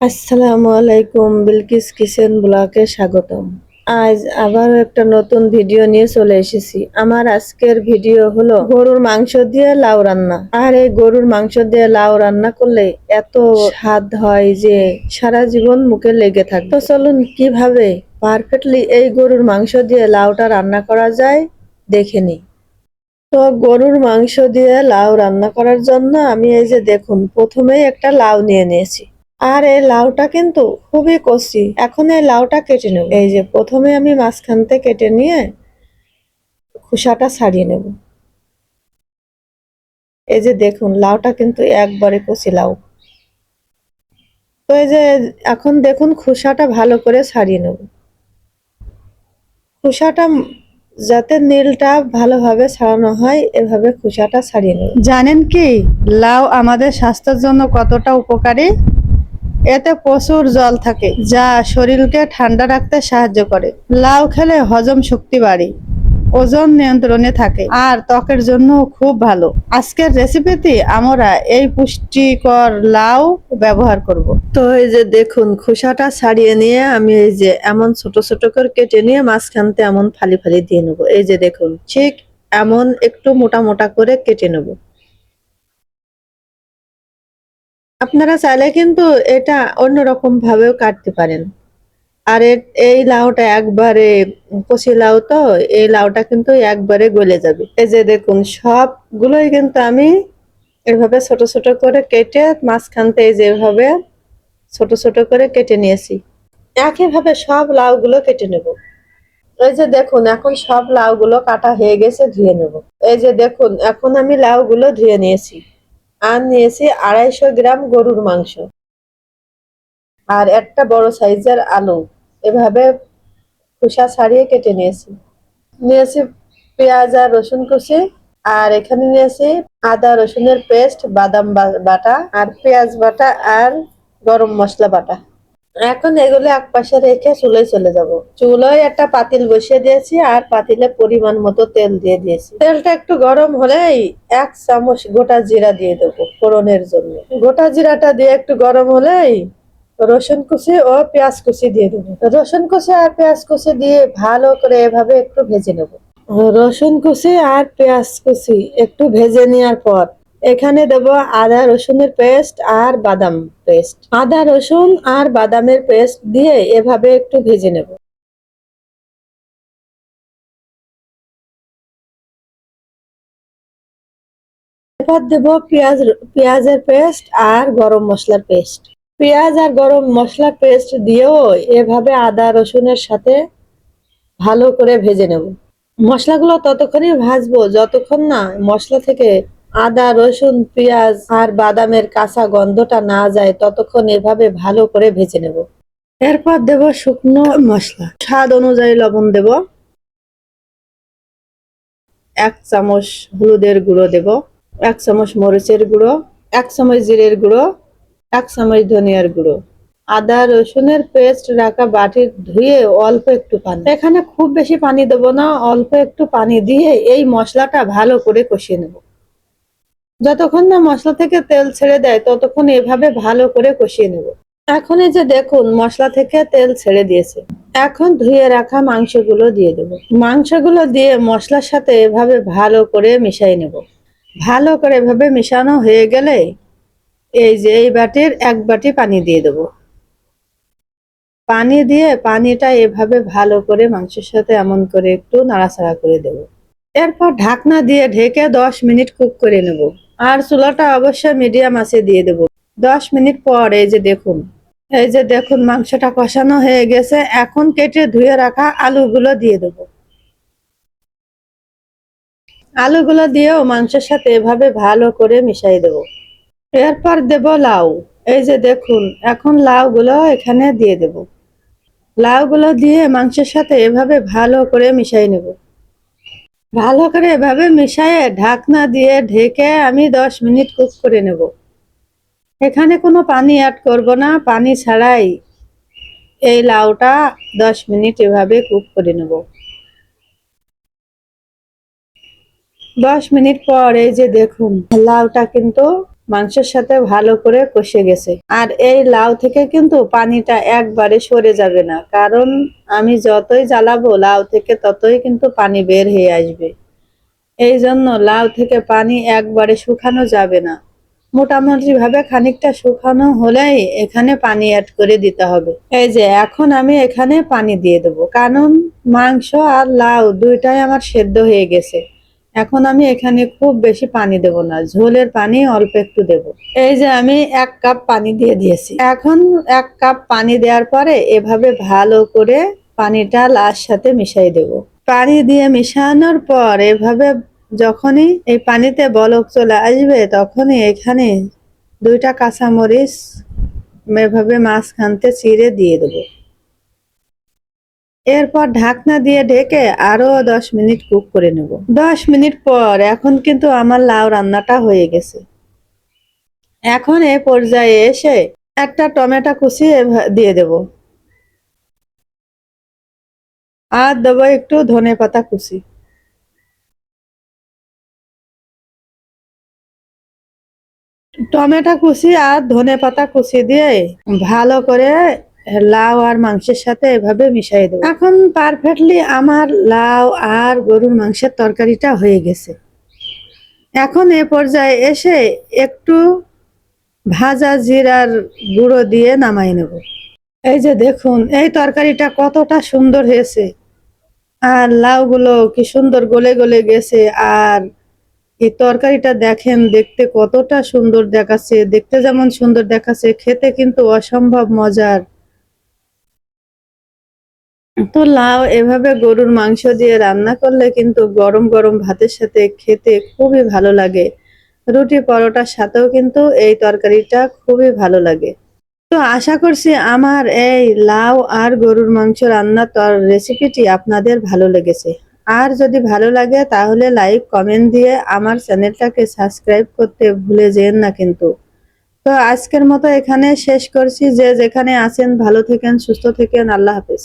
আসসালামু আলাইকুম, বিলকিস কিচেন ব্লকে স্বাগতম। আজ আবার একটা নতুন ভিডিও নিয়ে চলে এসেছি। আমার আজকের ভিডিও হলো গরুর মাংস দিয়ে লাউ রান্না। আর এই গরুর মাংস দিয়ে লাউ রান্না করলে এত স্বাদ হয় যে সারা জীবন মুখে লেগে থাকে। তো চলুন কীভাবে পারফেক্টলি এই গরুর মাংস দিয়ে লাউটা রান্না করা যায় দেখে নিই। তো গরুর মাংস দিয়ে লাউ রান্না করার জন্য আমি এই যে দেখুন, প্রথমেই একটা লাউ নিয়ে নিয়েছি। আর এই লাউটা কিন্তু খুবই কষি। এখন এই লাউটা কেটে নেব। এই যে প্রথমে আমি মাঝখান থেকে কেটে নিয়ে খোসাটা ছাড়িয়ে নেব। এই যে দেখুন, লাউটা কিন্তু একবারে কষি লাউ। তো এই যে এখন দেখুন, খোসাটা ভালো করে ছাড়িয়ে নেব। খোসাটা যাতে নীলটা ভালোভাবে ছাড়ানো হয়, এভাবে খোসাটা ছাড়িয়ে নেব। জানেন কি, লাউ আমাদের স্বাস্থ্যের জন্য কতটা উপকারী? এতে প্রচুর জল থাকে, যা শরীরকে ঠান্ডা রাখতে সাহায্য করে। লাউ খেলে হজম শক্তি বাড়ে, ওজন নিয়ন্ত্রণে থাকে, আর ত্বকের জন্য খুব ভালো। আজকের রেসিপিতে আমরা এই পুষ্টিকর লাউ ব্যবহার করব। তো এই যে দেখুন, খোসাটা ছাড়িয়ে নিয়ে আমি এই যে এমন ছোট ছোট করে কেটে নিয়ে মাঝখানতে এমন ফালি ফালি দিয়ে নেব। এই যে দেখুন, ঠিক এমন একটু মোটা মোটা করে কেটে নেব। আপনারা চাইলে কিন্তু এটা অন্যরকম ভাবেও কাটতে পারেন। আর এই লাউটা একবারে কচি লাউ তো, এই লাউটা কিন্তু একবারে গলে যাবে। এই যে দেখুন, সবগুলোই কিন্তু আমি এভাবে ছোট ছোট করে কেটে মাঝখানতে এই যেভাবে ছোট ছোট করে কেটে নিয়েছি। একইভাবে সব লাউগুলো কেটে নেব। এই যে দেখুন, এখন সব লাউগুলো কাটা হয়ে গেছে, ধুয়ে নেব। এই যে দেখুন, এখন আমি লাউগুলো ধুয়ে নিয়েছি। আর নিয়েছি আড়াইশো গ্রাম গরুর মাংস। আর একটা বড় সাইজের আলু। এভাবে খোসা ছাড়িয়ে কেটে নিয়েছি। নিয়েছি পেঁয়াজ আর রসুন কুচি। আর এখানে নিয়েছি আদা রসুনের পেস্ট, বাদাম বাটা আর পেঁয়াজ বাটা আর গরম মশলা বাটা। এখন এগুলো এক পাশে রেখে চুলোয় চলে যাব। চুলোয় একটা পাতিল বসিয়ে দিয়েছি আর পাতিলে পরিমাণ মতো তেল দিয়ে দিয়েছি। তেলটা একটু গরম হলেই এক চামচ গোটা জিরা দিয়ে দেবো ফোড়নের জন্য। গোটা জিরাটা দিয়ে একটু গরম হলেই রসুন কুচি ও পেঁয়াজ কুচি দিয়ে দেবো। রসুন কুচি আর পেঁয়াজ কুচি দিয়ে ভালো করে এভাবে একটু ভেজে নেব। রসুন কুচি আর পেঁয়াজ কুচি একটু ভেজে নেওয়ার পর এখানে দেব আদা, রসুনের পেস্ট আর বাদাম পেস্ট। আদা, রসুন আর বাদামের পেস্ট দিয়ে এভাবে একটু ভেজে নেব। এরপর দেব পেঁয়াজ, পেঁয়াজের পেস্ট আর গরম মশলার পেস্ট। পেঁয়াজ আর গরম মশলার পেস্ট দিয়েও এভাবে আদা, রসুনের সাথে ভালো করে ভেজে নেব। মশলাগুলো ততক্ষণই ভাজবো, যতক্ষণ না মশলা থেকে আদা, রসুন, পেঁয়াজ আর বাদামের কাঁচা গন্ধটা না যায় ততক্ষণ এভাবে ভালো করে ভেজে নেব। এরপর দেব শুকনো মশলা। স্বাদ অনুযায়ী লবণ দেব। এক চামচ হলুদের গুঁড়ো দেব। এক চামচ মরিচের গুঁড়ো। এক চামচ জিরের গুঁড়ো। এক চামচ ধনিয়ার গুঁড়ো। আদা, রসুনের পেস্ট রাখা বাটি ধুয়ে অল্প একটু পানি। এখানে খুব বেশি পানি দেব না, অল্প একটু পানি দিয়ে এই মশলাটা ভালো করে কষিয়ে নেব। যতক্ষণ না মশলা থেকে তেল ছেড়ে দেয়, ততক্ষণ এভাবে ভালো করে কষিয়ে নেব। এখন এই যে দেখুন, মশলা থেকে তেল ছেড়ে দিয়েছে। এখন ধুয়ে রাখা মাংসগুলো দিয়ে দেবো। মাংসগুলো দিয়ে মশলার সাথে এভাবে ভালো করে মিশিয়ে নেব। ভালো করে এভাবে মিশানো হয়ে গেলে এই যে এই বাটির এক বাটি পানি দিয়ে দেবো। পানি দিয়ে পানিটা এভাবে ভালো করে মাংসের সাথে এমন করে একটু নাড়াচাড়া করে দেব। এরপর ঢাকনা দিয়ে ঢেকে দশ মিনিট কুক করে নেব। আর চুলাটা অবশ্যই মিডিয়াম আছে দিয়ে দেব। দশ মিনিট পর এই যে দেখুন, এই যে দেখুন মাংসটা কষানো হয়ে গেছে। এখন কেটে ধুয়ে রাখা আলুগুলো দিয়ে দেব। আলুগুলো দিয়েও মাংসের সাথে এভাবে ভালো করে মিশিয়ে দেব। এরপর দেব লাউ। এই যে দেখুন, এখন লাউগুলো এখানে দিয়ে দেব। লাউগুলো দিয়ে মাংসের সাথে এভাবে ভালো করে মিশাই নেব। ভালো করে এভাবে মিশায়ে ঢাকনা দিয়ে ঢেকে আমি দশ মিনিট কুক করে নেব। এখানে কোনো পানি অ্যাড করব না, পানি ছাড়াই এই লাউটা দশ মিনিট এভাবে কুক করে নেব। দশ মিনিট পর এই যে দেখুন, লাউটা কিন্তু মাংসের সাথে ভালো করে কষে গেছে। আর এই লাউ থেকে কিন্তু পানিটা একবারে সরে যাবে না। কারণ আমি যতই জ্বালাবো লাউ থেকে ততই কিন্তু পানি বের হয়ে আসবে। এই জন্য লাউ থেকে পানি একবারে শুকানো যাবে না। মোটামুটি ভাবে খানিকটা শুকানো হলেই এখানে পানি অ্যাড করে দিতে হবে। এই যে, এখন আমি এখানে পানি দিয়ে দেবো। কারণ মাংস আর লাউ দুইটাই আমার সেদ্ধ হয়ে গেছে। এখন আমি এখানে খুব বেশি পানি দেব না, ঝোলের পানি অল্প একটু দেব। এই যে আমি এক কাপ পানি দিয়ে দিয়েছি। এখন এক কাপ পানি দেওয়ার পরে এভাবে ভালো করে পানিটা লাশ সাথে মিশাই দেব। পানি দিয়ে মিশানোর পর এভাবে যখনই এই পানিতে বলক চলে আসবে, তখনই এখানে দুইটা কাঁচামরিচ এভাবে মাঝখানতে চিড়ে দিয়ে দেবো। এরপর ঢাকনা দিয়ে ঢেকে আরও দশ মিনিট কুক করে নেব। দশ মিনিট পর এখন কিন্তু আমার লাউ রান্নাটা হয়ে গেছে। এখন এ পর্যায়ে এসে একটা টমেটো কুচি এভা- দিয়ে দেব। আর দেবো একটু ধনে পাতা কুচি। টমেটো কুচি আর ধনে পাতা কুচি দিয়ে ভালো করে লাউ আর মাংসের সাথে এভাবে মিশাই দেবো। এখন পারফেক্টলি আমার লাউ আর গরুর মাংসের তরকারিটা হয়ে গেছে। এখন এ পর্যায়ে এসে একটু ভাজা জিরার গুঁড়ো দিয়ে নামাই নেব। এই যে দেখুন, এই তরকারিটা কতটা সুন্দর হয়েছে। আর লাউগুলো কি সুন্দর গলে গলে গেছে। আর এই তরকারিটা দেখেন, দেখতে কতটা সুন্দর দেখাচ্ছে, দেখতে যেমন সুন্দর দেখাচ্ছে, খেতে কিন্তু অসম্ভব মজার। তো লাউ এভাবে গরুর মাংস দিয়ে রান্না করলে কিন্তু গরম গরম ভাতের সাথে খেতে খুবই ভালো লাগে। রুটি পরোটার সাথেও কিন্তু এই তরকারিটা খুবই ভালো লাগে। তো আশা করছি আমার এই লাউ আর গরুর মাংস রান্নার তর রেসিপিটি আপনাদের ভালো লেগেছে। আর যদি ভালো লাগে তাহলে লাইক কমেন্ট দিয়ে আমার চ্যানেলটাকে সাবস্ক্রাইব করতে ভুলে যেন না কিন্তু। তো আজকের মতো এখানে শেষ করছি। যে যেখানে আছেন ভালো থেকেন, সুস্থ থেকেন, আল্লাহ হাফেজ।